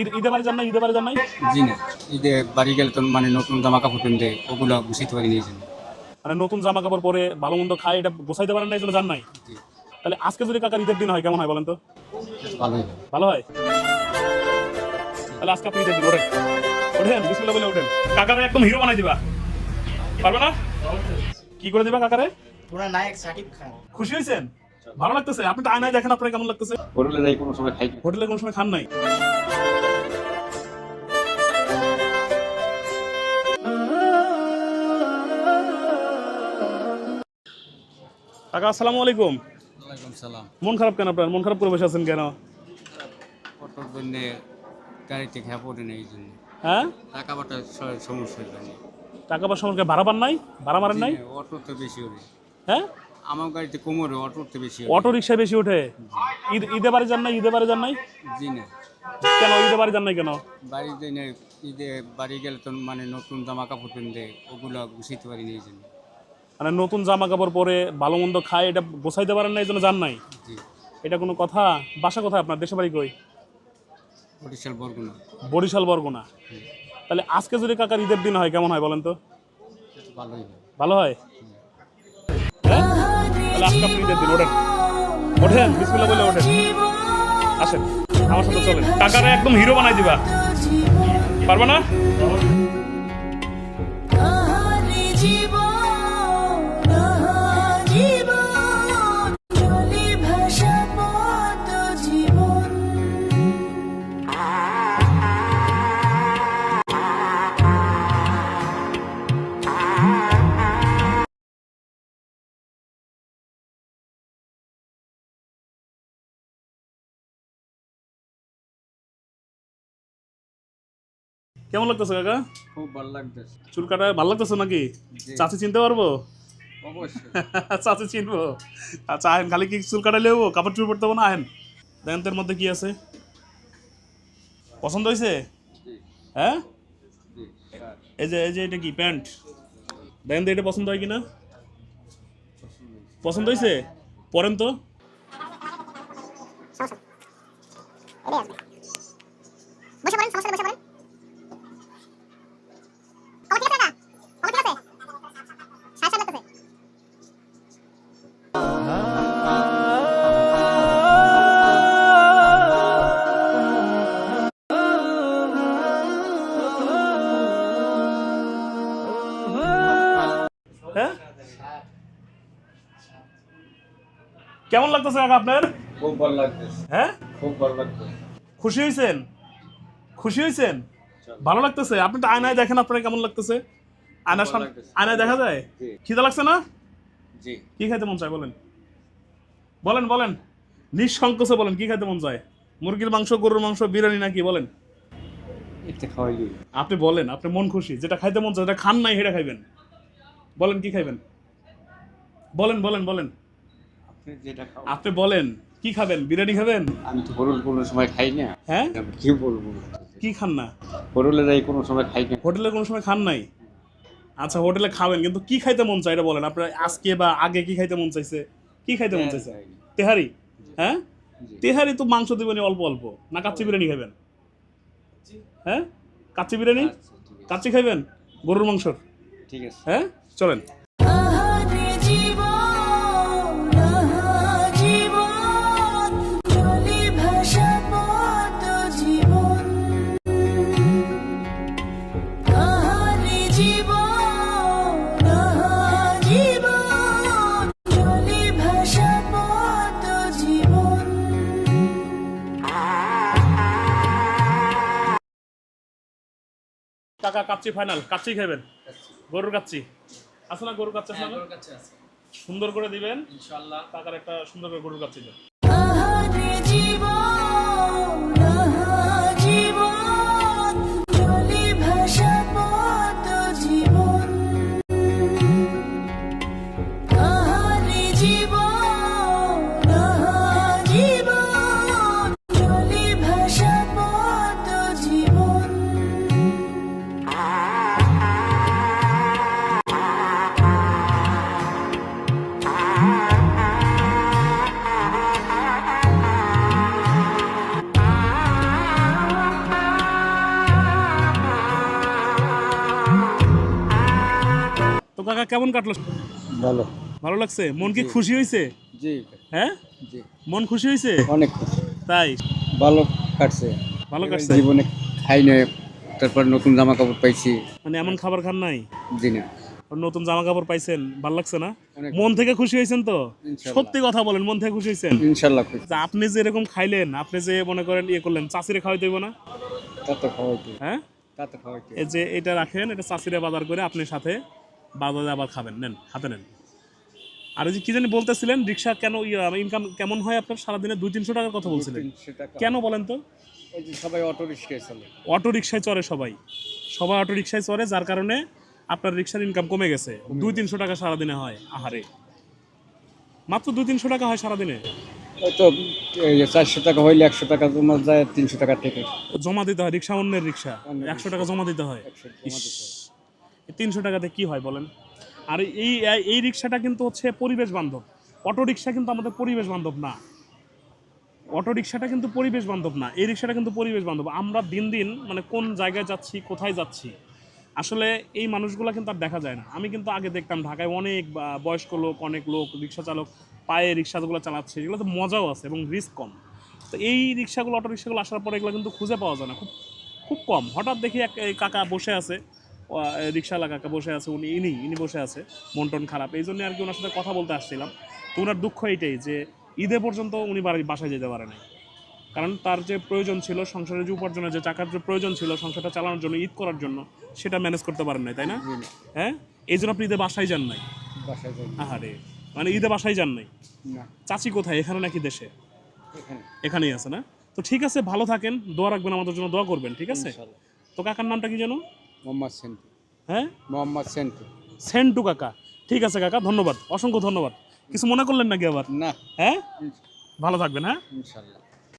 ঈদ বাড়ি যান নাই? ঈদে বাড়ি যান নাই? জি না ঈদে বাড়ি গেলে তো মানে নতুন জামা কাপড় কিনতে ওগুলো গুছিতে পারি নিয়ে যান। মানে নতুন জামা কাপড় পরে ভালো মন্দ খায় এটা গোছাইতে পারেন না যান নাই? তাহলে আজকে যদি কাকার ঈদের দিন হয় কেমন হয় বলেন তো? ভালো হয়? তাহলে আজকে আপনি ঈদের দিন ওঠেন। ওঠেন বিসমিল্লাহ বলে ওঠেন। কাকারে একদম হিরো বানাই দিবা। পারবে না? কি করে দিবা কাকারে? পুরা নায়ক সাকিব খান। খুশি হয়েছেন? ভালো লাগতেছে। আপনি তো আয়নায় দেখেন আপনার কেমন লাগতেছে। হোটেলে যাই কোনো সময় খাই। হোটেলে কোনো সময় খান নাই? কাকা আসসালামু আলাইকুম। ওয়ালাইকুম সালাম। মন খারাপ কেন আপনার? মন খারাপ করে বসে আছেন কেন? জন্য গাড়িতে খেয়া পড়ে নেই এই জন্য। হ্যাঁ? টাকা বাটা সমস্যা হয়ে টাকা পয়সা আমাকে ভাড়া পান নাই? ভাড়া মারেন নাই? অটো তো বেশি হবে হ্যাঁ? আমার গাড়িতে কোমরে অটো তো বেশি অটো রিক্সায় বেশি ওঠে? ঈদ ঈদে বাড়ি যান নাই? ঈদে বাড়ি যান নাই? জি না। কেন ঈদে বাড়ি যান নাই কেন? বাড়িতে ঈদে বাড়ি গেলে তো মানে নতুন জামা কাপড় কিনতে ওগুলো গুছিতে পারি নিয়ে যান মানে নতুন জামা কাপড় পরে ভালো মন্দ খায় এটা গোছাইতে পারেন না এই জন্য যান নাই? এটা কোনো কথা? বাসা কোথায় আপনার? দেশে বাড়ি কই? বরিশাল বরগুনা। বরিশাল বরগুনা। তাহলে আজকে যদি কাকার ঈদের দিন হয় কেমন হয় বলেন তো? ভালো হয়? হ্যাঁ? তাহলে আজকে আপনি ঈদের দিন ওঠেন। ওঠেন বিসমিল্লাহ বলে ওঠেন। আসেন আমার সাথে চলেন। কাকারে একদম হিরো বানাই দিবা। পারবে না? কেমন লাগতেছে কাকা? খুব ভালো লাগতেছে। চুল কাটা ভালো লাগতেছে নাকি? জি। চাচি চিনতে পারব? অবশ্যই। চাচি চিনবো। আচ্ছা আহেন খালি কি চুল কাটালে হব কাপড় চুল পড়তে হবে না? আহেন দেখেন মধ্যে কি আছে? পছন্দ হয়েছে? হ্যাঁ? এই যে এই যে এটা কি প্যান্ট? দেখেন তো এটা পছন্দ হয় কিনা? পছন্দ হয়েছে? পরেন তো। বসে পড়েন সমস্যা বসে পড়েন। কেমন লাগতেছে কাকা আপনার? খুব ভালো লাগতেছে। হ্যাঁ? খুব ভালো লাগতেছে। খুশি হয়েছেন? খুশি হয়েছেন? ভালো লাগতেছে? আপনি তো আয়নায় দেখেন আপনার কেমন লাগতেছে? আয়নার সামনে। আয়নায় দেখা যায়। খিদা লাগছে না? জি। কি খাইতে মন চায় বলেন? বলেন বলেন। নিঃসংকোচে বলেন কি খাইতে মন চায়? মুরগির মাংস গরুর মাংস বিরিয়ানি নাকি? বলেন। আপনি বলেন আপনি মন খুশি। যেটা খাইতে মন চায় যেটা খান নাই সেটা খাইবেন। বলেন কি খাইবেন? বলেন বলেন বলেন। আপনি যেটা খাও আপনি বলেন কি খাবেন? বিরিয়ানি খাবেন? আমি তো হরুল কোনো সময় খাই না। হ্যাঁ? কি বলব? কি খান না? হরুলে যাই কোনো সময় খাই না। হোটেলে কোনো সময় খান নাই? আচ্ছা হোটেলে খাবেন কিন্তু কি খাইতে মন চায় এটা বলেন। আপনার আজকে বা আগে কি খাইতে মন চাইছে? কি খাইতে মন চাইছে? তেহারি? হ্যাঁ? তেহারি তো মাংস দিবেন অল্প অল্প। না কাচ্চি বিরিয়ানি খাবেন হ্যাঁ? কাচ্চি বিরিয়ানি? আচ্ছা, কাচ্চি খাইবেন? গরুর মাংসর? ঠিক আছে। হ্যাঁ? চলেন। কাকা কাচ্চি ফাইনাল কাচ্চি খাবেন গরুর কাচ্চি? আছে না গরুর কাচ্চি হ্যাঁ, আছে না? সুন্দর করে দিবেন। কাকার একটা সুন্দর করে গরুর কাচ্চি দেন। কেমন কাটলো? ভালো। ভালো লাগছে? মন কি খুশি হয়েছে জি। হ্যাঁ? জি। মন খুশি হয়েছে অনেক তাই? ভালো কাটছে। ভালো কাটছে? জীবনে খাই নাই তারপর নতুন জামা কাপড় পাইছি। মানে এমন খাবার খান নাই? জি না। নতুন জামা কাপড় পাইছেন ভালো লাগছে না? মন থেকে খুশি হয়েছেন তো? সত্যি কথা বলেন মন থেকে খুশি হয়েছেন ইনশাল্লাহ আপনি যে এরকম খাইলেন আপনি যে মনে করেন ইয়ে করলেন চাষিরে খাওয়াই দেবো না? তা তো খাওয়াইতে। হ্যাঁ? তা তো এই যে এটা রাখেন এটা চাষিরে বাজার করে আপনার সাথে বাজারে আবার খাবেন নেন হাতে নেন। আর ওই যে কি জানি বলতেছিলেন রিক্সা কেন ইনকাম কেমন হয় আপনার? সারাদিনে দুই তিনশো টাকার কথা বলছিলেন। কেন বলেন তো? সবাই অটো রিক্সায় চলে। অটো রিক্সায় চড়ে সবাই। সবাই অটো রিক্সায় চড়ে যার কারণে আপনার রিক্সার ইনকাম কমে গেছে। দুই তিনশো টাকা সারাদিনে হয় আহারে। মাত্র দুই তিনশো টাকা হয় সারাদিনে? ওই তো চারশো টাকা হইলে একশো টাকা তোমার যায় তিনশো টাকা থেকে জমা দিতে হয় রিক্সা অন্যের রিক্সা। একশো টাকা জমা দিতে হয় একশো জমা দিতে হয়। তিনশো টাকাতে কি হয় বলেন? আর এই এই রিক্সাটা কিন্তু হচ্ছে পরিবেশ বান্ধব। অটো রিক্সা কিন্তু আমাদের পরিবেশ বান্ধব না। অটো রিক্সাটা কিন্তু পরিবেশ বান্ধব না। এই রিক্সাটা কিন্তু পরিবেশ বান্ধব। আমরা দিন দিন মানে কোন জায়গায় যাচ্ছি, কোথায় যাচ্ছি, আসলে এই মানুষগুলো কিন্তু আর দেখা যায় না। আমি কিন্তু আগে দেখতাম ঢাকায় অনেক বয়স্ক লোক, অনেক লোক, রিক্সা চালক পায়ে রিক্সাগুলো চালাচ্ছে। এগুলো তো মজাও আছে এবং রিস্ক কম। তো এই রিক্সাগুলো, অটো রিক্সাগুলো আসার পরে এগুলো কিন্তু খুঁজে পাওয়া যায় না। খুব খুব কম। হঠাৎ দেখি এক কাকা বসে আছে। রিক্সাওয়ালা কাকা বসে আছে উনি ইনি ইনি বসে আছে মন টন খারাপ। এই জন্য আর কি ওনার সাথে কথা বলতে আসছিলাম। তো ওনার দুঃখ এইটাই যে ঈদে পর্যন্ত উনি বাড়ি বাসায় যেতে পারে নাই। কারণ তার যে প্রয়োজন ছিল সংসারের যে উপার্জনের যে টাকার যে প্রয়োজন ছিল সংসারটা চালানোর জন্য ঈদ করার জন্য সেটা ম্যানেজ করতে পারেন নাই তাই না? হ্যাঁ? এই জন্য আপনি ঈদে বাসায় যান নাই। আহারে মানে ঈদে বাসায় যান নাই। চাচি কোথায়? এখানে নাকি দেশে? এখানেই আছে না? তো ঠিক আছে ভালো থাকেন দোয়া রাখবেন আমাদের জন্য দোয়া করবেন ঠিক আছে? তো কাকার নামটা কি জানো মোহাম্মদ সেন্টু। হ্যাঁ? মোহাম্মদ সেন্টু। সেন্টু কাকা। ঠিক আছে কাকা ধন্যবাদ। অসংখ্য ধন্যবাদ। কিছু মনে করলেন নাকি আবার? না। হ্যাঁ? ভালো থাকবেন হ্যাঁ? ইনশাল্লাহ।